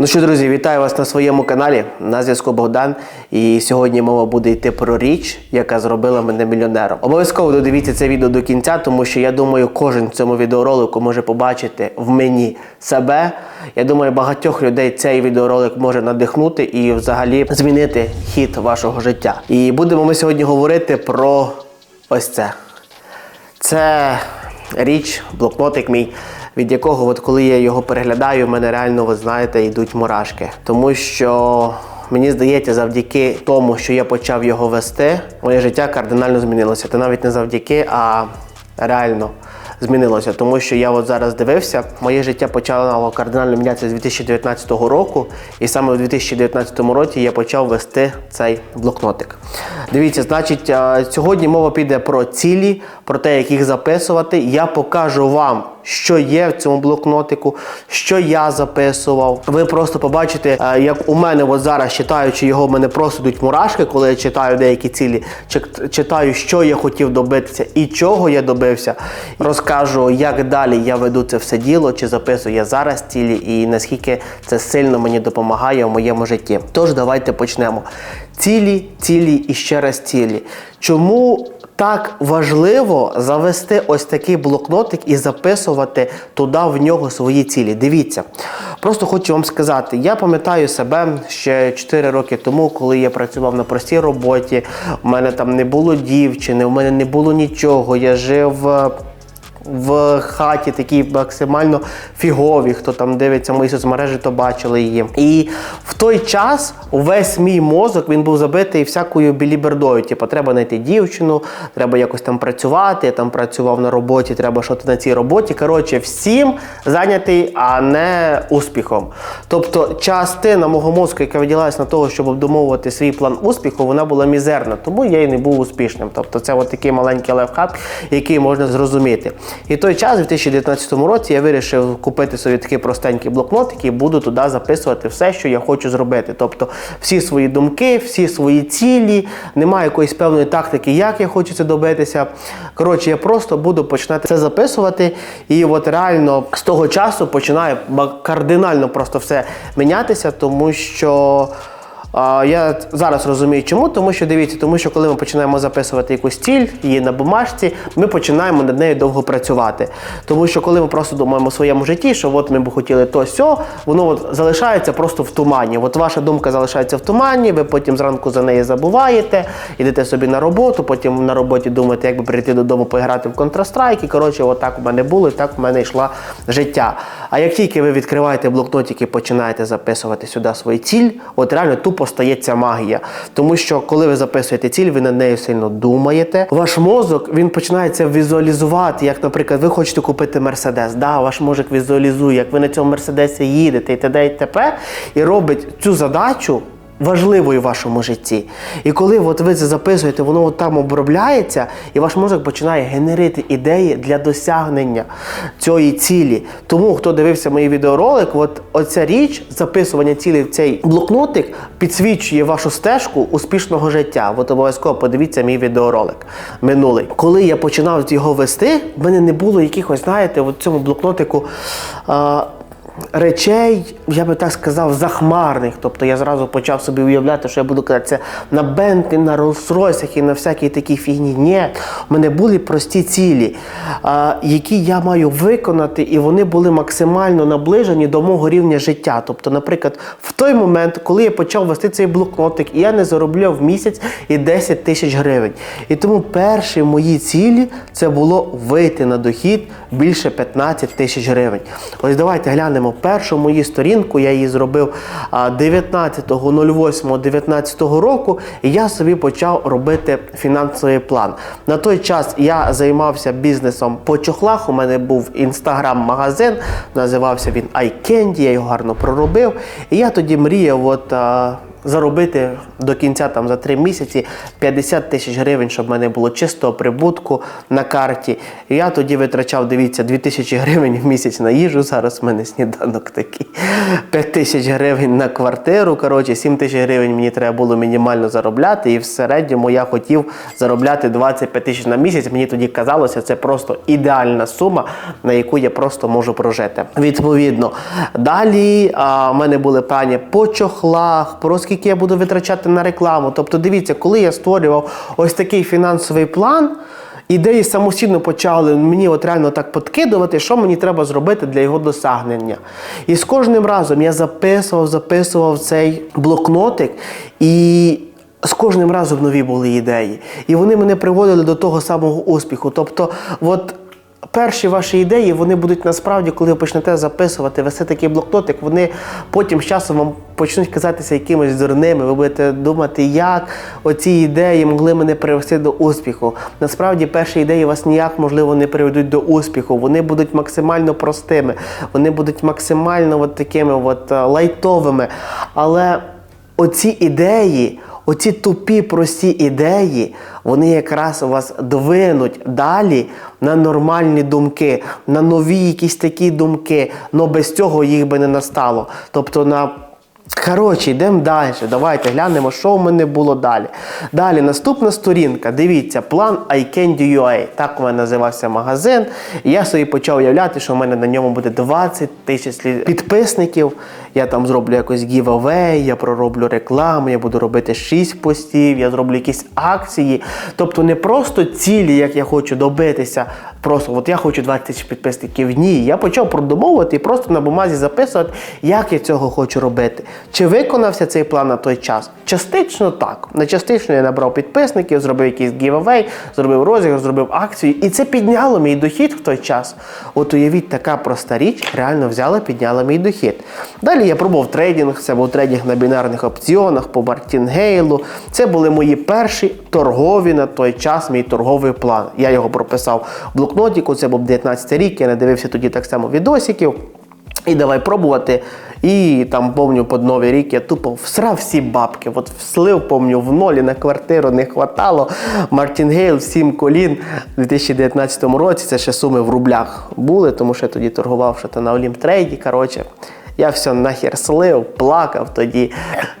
Ну що, друзі, вітаю вас на своєму каналі. На зв'язку Богдан. І сьогодні мова буде йти про річ, яка зробила мене мільйонером. Обов'язково додивіться це відео до кінця, тому що я думаю, кожен в цьому відеоролику може побачити в мені себе. Я думаю, багатьох людей цей відеоролик може надихнути і взагалі змінити хід вашого життя. І будемо ми сьогодні говорити про ось це. Це річ, блокнотик мій, від якого, от коли я його переглядаю, в мене реально, ви знаєте, йдуть мурашки. Тому що мені здається, завдяки тому, що я почав його вести, моє життя кардинально змінилося. Та навіть не завдяки, а реально змінилося. Тому що я от зараз дивився, моє життя почало кардинально мінятися з 2019 року, і саме у 2019 році я почав вести цей блокнотик. Дивіться, значить, сьогодні мова піде про цілі, про те, як їх записувати. Я покажу вам, що є в цьому блокнотику, що я записував. Ви просто побачите, е, як у мене от зараз, читаючи його, в мене просто йдуть мурашки, коли я читаю деякі цілі, читаю, що я хотів добитися і чого я добився. Розкажу, як далі я веду це все діло, чи записую я зараз цілі, і наскільки це сильно мені допомагає в моєму житті. Тож давайте почнемо. Цілі, цілі і ще раз цілі. Чому так важливо завести ось такий блокнотик і записувати туди в нього свої цілі. Дивіться, просто хочу вам сказати, я пам'ятаю себе ще 4 роки тому, коли я працював на простій роботі. У мене там не було дівчини, у мене не було нічого. Я жив. В хаті такі максимально фігові, хто там дивиться мої соцмережі, то бачили її. І в той час увесь мій мозок він був забитий всякою білібердою. Типу, треба знайти дівчину, треба якось там працювати. Я там працював на роботі, треба щось на цій роботі. Коротше, всім зайнятий, а не успіхом. Тобто, частина мого мозку, яка виділялась на того, щоб обдумовувати свій план успіху, вона була мізерна, тому я і не був успішним. Тобто, це от такий маленький лайфхак, який можна зрозуміти. І той час, у 2019 році, я вирішив купити собі такий простенький блокнотик і буду туди записувати все, що я хочу зробити. Тобто всі свої думки, всі свої цілі, немає якоїсь певної тактики, як я хочу це добитися. Коротше, я просто буду починати це записувати. І от реально з того часу починає кардинально просто все мінятися, тому що. Я зараз розумію, чому, тому що дивіться, тому що коли ми починаємо записувати якусь ціль, її на бумажці, ми починаємо над нею довго працювати. Тому що коли ми просто думаємо у своєму житті, що от ми б хотіли то сьо, воно от залишається просто в тумані. От ваша думка залишається в тумані, ви потім зранку за неї забуваєте, йдете собі на роботу, потім на роботі думаєте, як би прийти додому поіграти в Counter-Strike. І коротше, от так у мене було, і так у мене йшло життя. А як тільки ви відкриваєте блокнотик і починаєте записувати сюди свої ціль, от реально тупо стається магія. Тому що коли ви записуєте ціль, ви над нею сильно думаєте. Ваш мозок він починає візуалізувати. Як, наприклад, ви хочете купити мерседес. Да, ваш мозок візуалізує, як ви на цьому мерседесі їдете і т.д. і т.п. і робить цю задачу. Важливою в вашому житті. І коли от ви це записуєте, воно от там обробляється, і ваш мозок починає генерити ідеї для досягнення цієї цілі. Тому, хто дивився мій відеоролик, от оця річ, записування цілей в цей блокнотик, підсвічує вашу стежку успішного життя. От обов'язково подивіться мій відеоролик минулий. Коли я починав його вести, в мене не було якихось, знаєте, в цьому блокнотику. Речей, я би так сказав, захмарних. Тобто я зразу почав собі уявляти, що я буду кататися на Бентлі, на Роллс-Ройсах і на всякій такій фігні. Ні, в мене були прості цілі, які я маю виконати, і вони були максимально наближені до мого рівня життя. Тобто, наприклад, в той момент, коли я почав вести цей блокнотик, і я не заробляв в місяць і 10 тисяч гривень. І тому перші мої цілі це було вийти на дохід більше 15 тисяч гривень. Ось давайте глянемо першу мою сторінку. Я її зробив а, 19.08.19 року, і я собі почав робити фінансовий план. На той час я займався бізнесом по чохлах. У мене був інстаграм-магазин, називався він iCandy, я його гарно проробив. І я тоді мріяв, от. Заробити до кінця там за три місяці 50 тисяч гривень, щоб в мене було чистого прибутку на карті. І я тоді витрачав, дивіться, 2 тисячі гривень в місяць на їжу. Зараз в мене сніданок такий. 5 тисяч гривень на квартиру. Коротше, 7 тисяч гривень мені треба було мінімально заробляти. І в середньому я хотів заробляти 25 тисяч на місяць. Мені тоді казалося, це просто ідеальна сума, на яку я просто можу прожити. Відповідно, далі а, в мене були плани по чохлах, про скільки я буду витрачати на рекламу. Тобто, дивіться, коли я створював ось такий фінансовий план. Ідеї самостійно почали мені от реально так подкидувати, що мені треба зробити для його досягнення. І з кожним разом я записував, записував цей блокнотик, і з кожним разом нові були ідеї. І вони мене приводили до того самого успіху. Тобто, от перші ваші ідеї вони будуть насправді, коли ви почнете записувати, вести такий блокнотик, вони потім з часом вам почнуть казатися якимось дурними. Ви будете думати, як оці ідеї могли мене привести до успіху. Насправді, перші ідеї вас ніяк можливо не приведуть до успіху. Вони будуть максимально простими, вони будуть максимально от такими от е, лайтовими. Але оці ідеї. Оці тупі, прості ідеї, вони якраз вас двинуть далі на нормальні думки, на нові якісь такі думки. але без цього їх би не настало. Тобто на Коротше, йдемо далі. Давайте глянемо, що в мене було далі. Далі, наступна сторінка. Дивіться, план iCandy.ua. Так у мене називався магазин. І я собі почав уявляти, що в мене на ньому буде 20 тисяч підписників. Я там зроблю якось giveaway, я пророблю рекламу, я буду робити 6 постів, я зроблю якісь акції. Тобто не просто цілі, як я хочу добитися. Просто от я хочу 20 тисяч підписників. Ні, я почав продумовувати і просто на бумазі записувати, як я цього хочу робити. Чи виконався цей план на той час? Частично так. На частично я набрав підписників, зробив якийсь гівавей, зробив розіграш, зробив акцію. І це підняло мій дохід в той час. От уявіть, така проста річ реально взяла, підняла мій дохід. Далі я пробував трейдинг, це був трейдинг на бінарних опціонах по Мартінгейлу. Це були мої перші торгові на той час, мій торговий план. Я його прописав в блокнотіку, це був 19 рік, я не дивився тоді так само відосиків. І давай пробувати. І там, помню, під Новий рік я тупо всрав всі бабки. От слив, помню, в нолі на квартиру не хватало. Мартінгейл, всім колін у 2019 році. Це ще суми в рублях були, тому що я тоді торгував що то на Олімтрейді. Коротше, я все нахер слив, плакав тоді.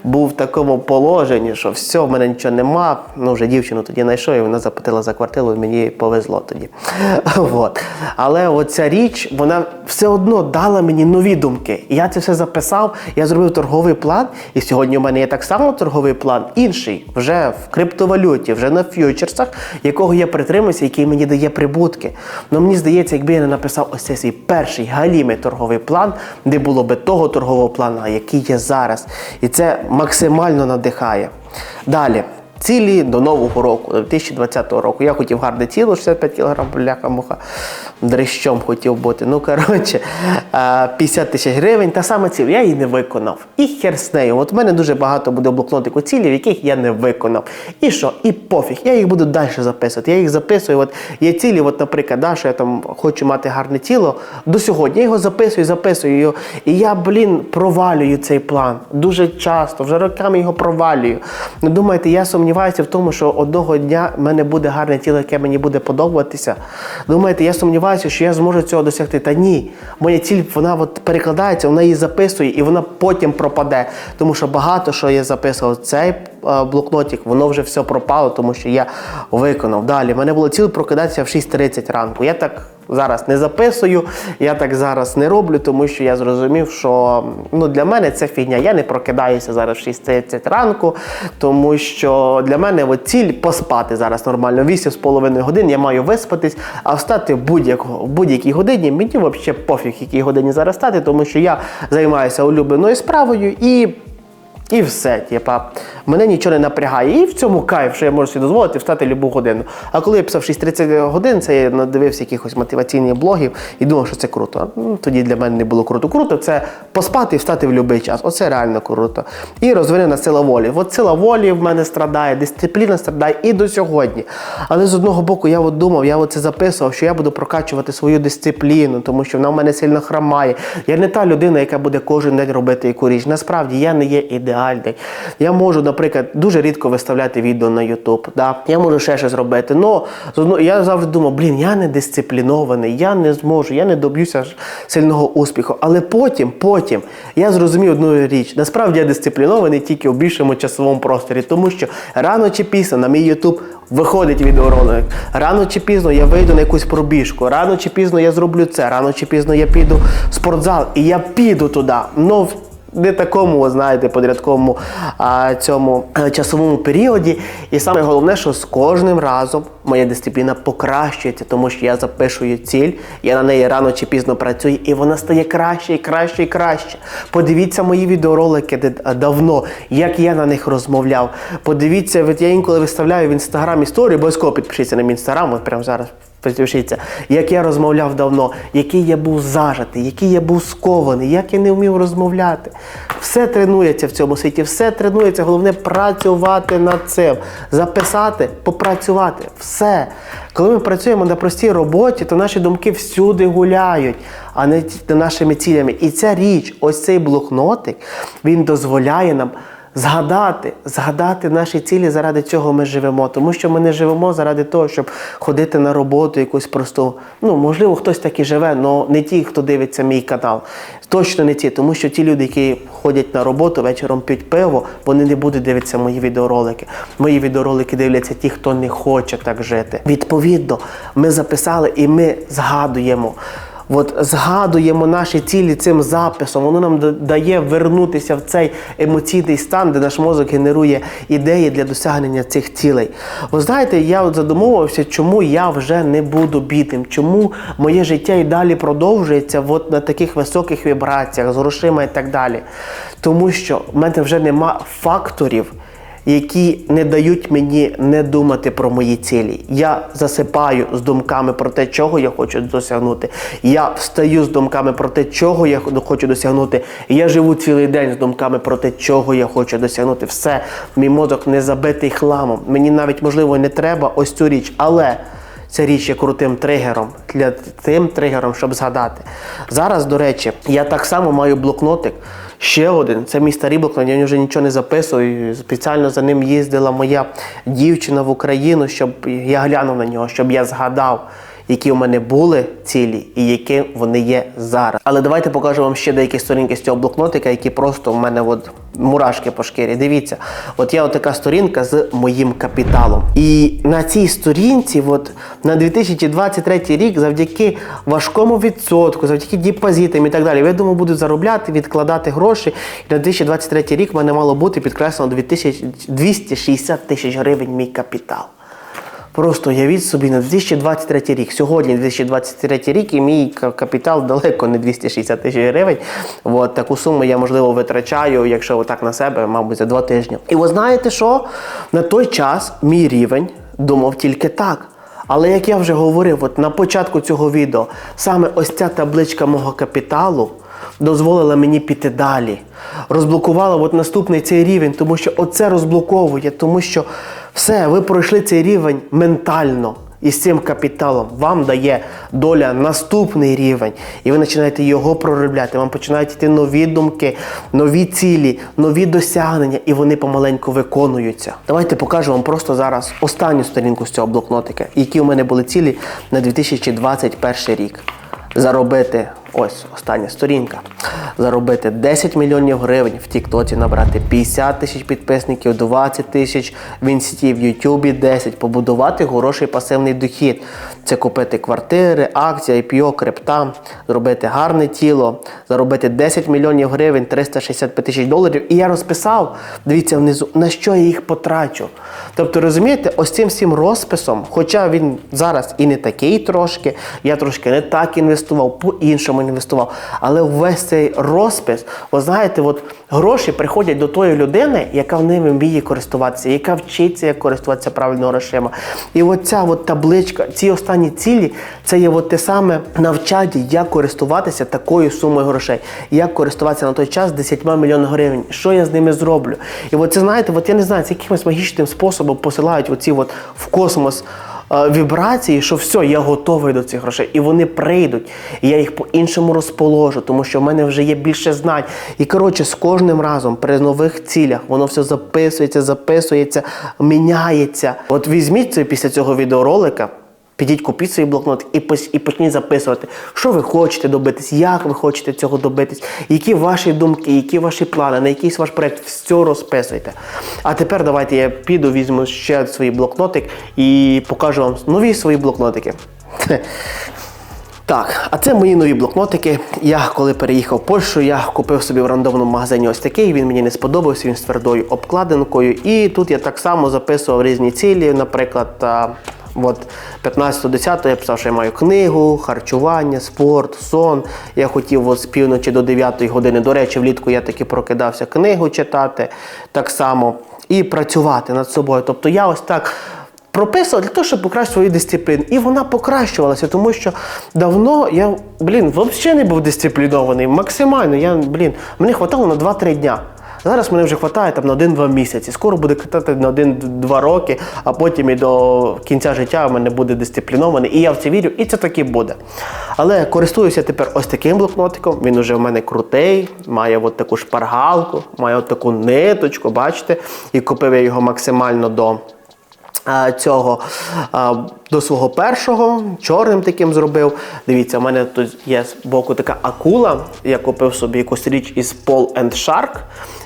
Був в такому положенні, що все, в мене нічого нема. Ну, вже дівчину тоді знайшов, і вона заплатила за квартиру, і мені повезло тоді. Вот. Але оця річ, вона все одно дала мені нові думки. Я це все записав, я зробив торговий план, і сьогодні у мене є так само торговий план, інший, вже в криптовалюті, вже на фьючерсах, якого я притримуюся, який мені дає прибутки. Ну мені здається, якби я не написав ось цей свій перший галімий торговий план, де було би того торгового плану, який є зараз. І це максимально надихає. Далі. Цілі до нового року, до 2020 року. Я хотів гарне тіло, 65 кг, бляха муха, дрищом хотів бути. Ну, коротше, е, 50 тисяч гривень, та саме ціль, я її не виконав. І хер з нею. От в мене дуже багато буде блокнотику цілів, яких я не виконав. І що? І пофіг. Я їх буду далі записувати. Я їх записую. От є цілі, от, наприклад, да, що я там хочу мати гарне тіло до сьогодні. Я його записую, записую. І я, блін, провалюю цей план. Дуже часто, вже роками його провалюю. Ну, думаєте, я сумніваюся в тому, що одного дня в мене буде гарне тіло, яке мені буде подобатися. Думаєте, я сумніваюся, що я зможу цього досягти. Та ні, моя ціль вона от перекладається, вона її записує і вона потім пропаде. Тому що багато що я записував цей блокнотик, воно вже все пропало, тому що я виконав. Далі мене було ціль прокидатися в 6.30 ранку. Я так зараз не записую, я так зараз не роблю, тому що я зрозумів, що ну, для мене це фігня. Я не прокидаюся зараз в 6.30 ранку, тому що для мене от ціль поспати зараз нормально. 8,5 годин я маю виспатись, а встати в будь-якій годині. Мені взагалі пофіг, якій годині зараз стати, тому що я займаюся улюбленою справою і. І все, типа, мене нічого не напрягає. І в цьому кайф, що я можу собі дозволити встати любу годину. А коли я писав 6.30 годин, це я надивився якихось мотиваційних блогів і думав, що це круто. Ну, тоді для мене не було круто. Круто це поспати і встати в будь-який час. Оце реально круто. І розвинена сила волі. От сила волі в мене страдає, дисципліна страдає і до сьогодні. Але з одного боку, я от думав, я от це записував, що я буду прокачувати свою дисципліну, тому що вона в мене сильно хромає. Я не та людина, яка буде кожен день робити яку річ. Насправді я не є ідеальним. Ідеальний. Я можу, наприклад, дуже рідко виставляти відео на YouTube. Да? Я можу ще щось робити. Но я завжди думав, блін, я не дисциплінований, я не зможу, я не доб'юся сильного успіху. Але потім, потім я зрозумів одну річ. Насправді я дисциплінований тільки в більшому часовому просторі, тому що рано чи пізно на мій YouTube виходить відеоролик. Рано чи пізно я вийду на якусь пробіжку, рано чи пізно я зроблю це, рано чи пізно я піду в спортзал і я піду туди. В не такому, знаєте, подрядковому а, цьому е, часовому періоді. І саме головне, що з кожним разом моя дисципліна покращується, тому що я запишую ціль, я на неї рано чи пізно працюю, і вона стає краще і краще і краще. Подивіться мої відеоролики де- давно, як я на них розмовляв. Подивіться, я інколи виставляю в інстаграм історію, обов'язково підпишіться на мій інстаграм, от прямо зараз. Підпишіться, як я розмовляв давно, який я був зажатий, який я був скований, як я не вмів розмовляти. Все тренується в цьому світі, все тренується. Головне працювати над цим, записати, попрацювати. Все. Коли ми працюємо на простій роботі, то наші думки всюди гуляють, а не нашими цілями. І ця річ, ось цей блокнотик, він дозволяє нам. Згадати, згадати наші цілі, заради цього ми живемо. Тому що ми не живемо заради того, щоб ходити на роботу якусь просту. Ну, можливо, хтось так і живе, але не ті, хто дивиться мій канал. Точно не ті, тому що ті люди, які ходять на роботу, вечором п'ють пиво, вони не будуть дивитися мої відеоролики. Мої відеоролики дивляться ті, хто не хоче так жити. Відповідно, ми записали і ми згадуємо. От згадуємо наші цілі цим записом, воно нам да- дає вернутися в цей емоційний стан, де наш мозок генерує ідеї для досягнення цих цілей. Ви знаєте, я от задумувався, чому я вже не буду бідним, чому моє життя і далі продовжується от на таких високих вібраціях з грошима і так далі. Тому що в мене вже нема факторів які не дають мені не думати про мої цілі. Я засипаю з думками про те, чого я хочу досягнути. Я встаю з думками про те, чого я хочу досягнути. Я живу цілий день з думками про те, чого я хочу досягнути. Все, мій мозок не забитий хламом. Мені навіть можливо не треба ось цю річ, але. Ця річ є крутим тригером для тим тригером, щоб згадати. Зараз, до речі, я так само маю блокнотик. Ще один. Це мій старий блокнот, я вже нічого не записую. Спеціально за ним їздила моя дівчина в Україну, щоб я глянув на нього, щоб я згадав, які у мене були цілі і які вони є зараз. Але давайте покажу вам ще деякі сторінки з цього блокнотика, які просто в мене от мурашки по шкірі. Дивіться, от є така сторінка з моїм капіталом. І на цій сторінці, от на 2023 рік, завдяки важкому відсотку, завдяки депозитам і так далі, я думаю, буду заробляти, відкладати гроші. І на 2023 рік в мене мало бути підкреслено 2000 260 тисяч гривень мій капітал. Просто уявіть собі на 2023 рік. Сьогодні 2023 рік і мій капітал далеко не 260 тисяч гривень. От таку суму я можливо витрачаю, якщо отак на себе, мабуть, за два тижні. І ви знаєте що? На той час мій рівень думав тільки так. Але як я вже говорив, от на початку цього відео, саме ось ця табличка мого капіталу дозволила мені піти далі. Розблокувала от наступний цей рівень, тому що оце розблоковує, тому що все, ви пройшли цей рівень ментально. І з цим капіталом вам дає доля наступний рівень, і ви починаєте його проробляти. Вам починають йти нові думки, нові цілі, нові досягнення, і вони помаленьку виконуються. Давайте покажу вам просто зараз останню сторінку з цього блокнотика, які у мене були цілі на 2021 рік заробити ось остання сторінка. Заробити 10 мільйонів гривень в Тіктоці, набрати 50 тисяч підписників, 20 тисяч в інсті, в Ютубі 10, побудувати хороший пасивний дохід. Це купити квартири, акції, IPO, крипта, зробити гарне тіло, заробити 10 мільйонів гривень, 365 тисяч доларів. І я розписав, дивіться внизу, на що я їх потрачу. Тобто, розумієте, ось цим всім розписом, хоча він зараз і не такий трошки, я трошки не так інвестував, по-іншому інвестував. Але весь цей розпис, ви знаєте, от гроші приходять до тої людини, яка в ними вміє користуватися, яка вчиться, як користуватися правильно грошима. І оця от табличка, ці останні цілі, це є от те саме навчання, як користуватися такою сумою грошей, як користуватися на той час 10 мільйонів гривень, що я з ними зроблю. І от це знаєте, от я не знаю, це якимось магічним способом посилають оці от в космос вібрації, що все, я готовий до цих грошей. І вони прийдуть. І я їх по-іншому розположу, тому що в мене вже є більше знань. І коротше, з кожним разом при нових цілях воно все записується, записується, міняється. От візьміть це після цього відеоролика. Підіть, купіть свій блокнот і і почніть записувати, що ви хочете добитись, як ви хочете цього добитись, які ваші думки, які ваші плани, на якийсь ваш проект, все розписуйте. А тепер давайте я піду, візьму ще свій блокнотик і покажу вам нові свої блокнотики. Так, а це мої нові блокнотики. Я коли переїхав в Польщу, я купив собі в рандомному магазині ось такий. Він мені не сподобався, він з твердою обкладинкою. І тут я так само записував різні цілі. Наприклад, от 15.10 я писав, що я маю книгу, харчування, спорт, сон. Я хотів от з півночі до 9 години. До речі, влітку я таки прокидався книгу читати так само і працювати над собою. Тобто я ось так прописував для того, щоб покращити свою дисципліну. І вона покращувалася, тому що давно я, блін, взагалі не був дисциплінований. Максимально. Я, блін, мені хватало на 2-3 дня. Зараз мене вже вистачає там на 1-2 місяці. Скоро буде хватати на 1-2 роки, а потім і до кінця життя в мене буде дисциплінований. І я в це вірю, і це таки буде. Але користуюся тепер ось таким блокнотиком. Він уже в мене крутий, має от таку шпаргалку, має от таку ниточку, бачите? І купив я його максимально до цього до свого першого, чорним таким зробив. Дивіться, у мене тут є з боку така акула. Я купив собі якусь річ із Paul and Shark.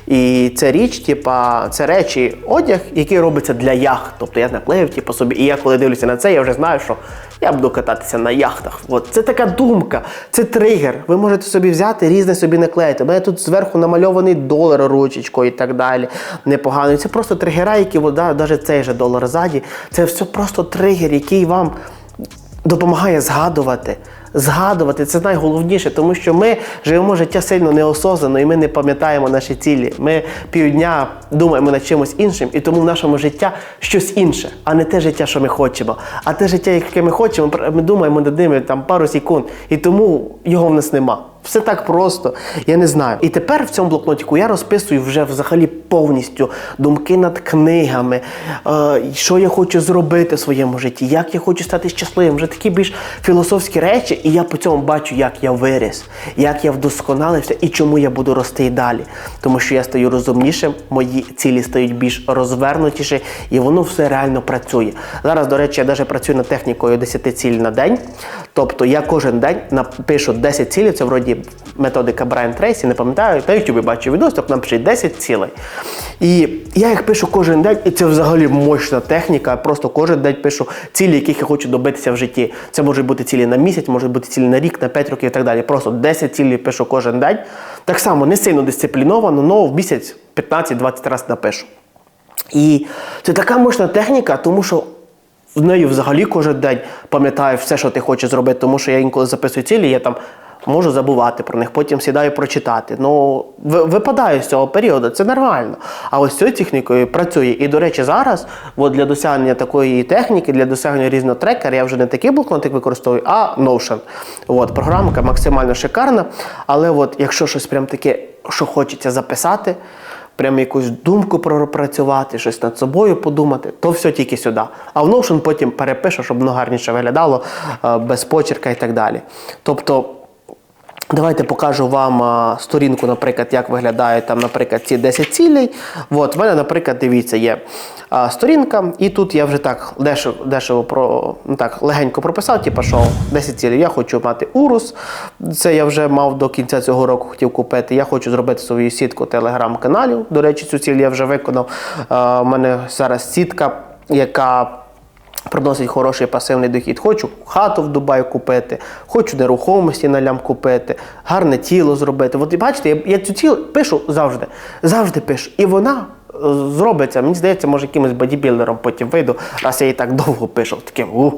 І це річ, типа, це речі, одяг, який робиться для яхт. Тобто я наклеїв типу, собі. І я коли дивлюся на це, я вже знаю, що я буду кататися на яхтах. От це така думка, це тригер. Ви можете собі взяти різне собі наклеїти. У мене тут зверху намальований долар ручечкою і так далі. Непогано. Це просто тригера, які вода, навіть цей же долар ззаді. Це все просто тригер, який вам допомагає згадувати. Згадувати це найголовніше, тому що ми живемо життя сильно неосознано і ми не пам'ятаємо наші цілі. Ми півдня думаємо над чимось іншим, і тому в нашому життя щось інше, а не те життя, що ми хочемо. А те життя, яке ми хочемо, ми думаємо над ними там пару секунд, і тому його в нас нема. Все так просто, я не знаю. І тепер в цьому блокнотику я розписую вже взагалі повністю думки над книгами, е, що я хочу зробити в своєму житті, як я хочу стати щасливим. Вже такі більш філософські речі, і я по цьому бачу, як я виріс, як я вдосконалився і чому я буду рости і далі. Тому що я стаю розумнішим, мої цілі стають більш розвернутіші, і воно все реально працює. Зараз, до речі, я навіть працюю над технікою 10 цілей на день. Тобто я кожен день напишу 10 цілей, це вроді методика Брайан Трейсі, не пам'ятаю, на YouTube бачу відос, тобто напиши 10 цілей. І я їх пишу кожен день, і це взагалі мощна техніка. Просто кожен день пишу цілі, яких я хочу добитися в житті. Це можуть бути цілі на місяць, можуть бути цілі на рік, на 5 років і так далі. Просто 10 цілей пишу кожен день. Так само не сильно дисципліновано, але в місяць 15-20 разів напишу. І це така мощна техніка, тому що в неї взагалі кожен день пам'ятаю все, що ти хочеш зробити, тому що я інколи записую цілі, я там можу забувати про них, потім сідаю прочитати. Ну, випадаю з цього періоду, це нормально. А ось цією технікою працює. І, до речі, зараз от для досягнення такої техніки, для досягнення різного трекера, я вже не такий блокнотик використовую, а Notion. От, програмка максимально шикарна. Але от, якщо щось прям таке, що хочеться записати, прям якусь думку пропрацювати, щось над собою подумати, то все тільки сюди. А в Notion потім перепишу, щоб воно гарніше виглядало, е, без почерка і так далі. Тобто. Давайте покажу вам а, сторінку, наприклад, як виглядають там, наприклад, ці 10 цілей. От, в мене, наприклад, дивіться, є а, сторінка, і тут я вже так дешево, дешево про, ну, так, легенько прописав, типу, що 10 цілей. Я хочу мати урус. Це я вже мав до кінця цього року хотів купити. Я хочу зробити свою сітку телеграм-каналів. До речі, цю ціль я вже виконав. У мене зараз сітка, яка приносить хороший пасивний дохід. Хочу хату в Дубаї купити, хочу нерухомості на лям купити, гарне тіло зробити. От бачите, я, я цю ціль пишу завжди. Завжди пишу. І вона е, зробиться. Мені здається, може якимось бодібілдером потім вийду, раз я її так довго пишу. Таким у.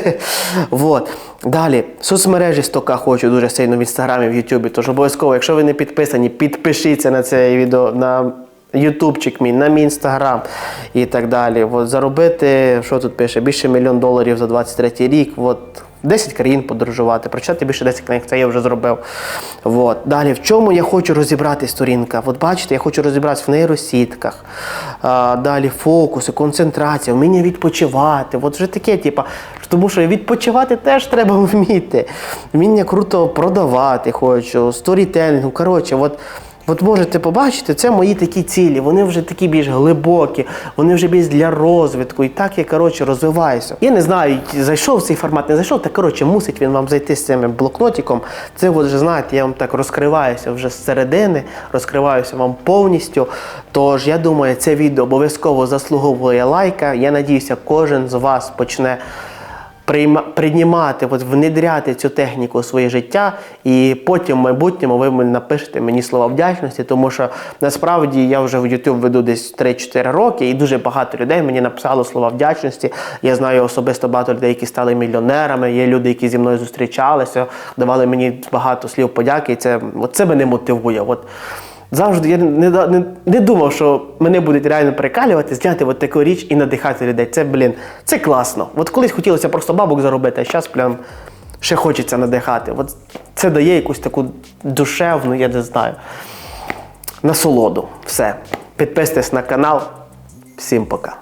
вот. Далі, соцмережі стока хочу дуже сильно в інстаграмі, в Ютубі. Тож обов'язково, якщо ви не підписані, підпишіться на це відео. на Ютубчик мій, на мій інстаграм і так далі. От, заробити, що тут пише, більше мільйон доларів за 23 рік. От, 10 країн подорожувати, прочитати більше 10 книг, це я вже зробив. От. Далі, в чому я хочу розібрати сторінка? От бачите, я хочу розібратися в нейросітках. А, далі фокуси, концентрація, вміння відпочивати. От вже таке, типа, тому що відпочивати теж треба вміти. Вміння круто продавати хочу, сторітелінгу. Коротше, от. От можете побачити, це мої такі цілі. Вони вже такі більш глибокі, вони вже більш для розвитку. І так я коротше розвиваюся. Я не знаю, зайшов цей формат, не зайшов, та коротше мусить він вам зайти з цим блокнотиком. Це от вже знаєте, я вам так розкриваюся вже з середини, розкриваюся вам повністю. Тож я думаю, це відео обов'язково заслуговує лайка. Я надіюся, кожен з вас почне приймати, от, внедряти цю техніку у своє життя, і потім в майбутньому ви напишете мені слова вдячності, тому що насправді я вже в YouTube веду десь 3-4 роки, і дуже багато людей мені написало слова вдячності. Я знаю особисто багато людей, які стали мільйонерами. Є люди, які зі мною зустрічалися, давали мені багато слів подяки. І це, от це мене мотивує. От, Завжди я не, не, не думав, що мене будуть реально прикалювати, зняти от таку річ і надихати людей. Це, блін, це класно. От колись хотілося просто бабок заробити, а зараз прям ще хочеться надихати. От це дає якусь таку душевну, я не знаю, насолоду. Все. Підписуйтесь на канал. Всім пока.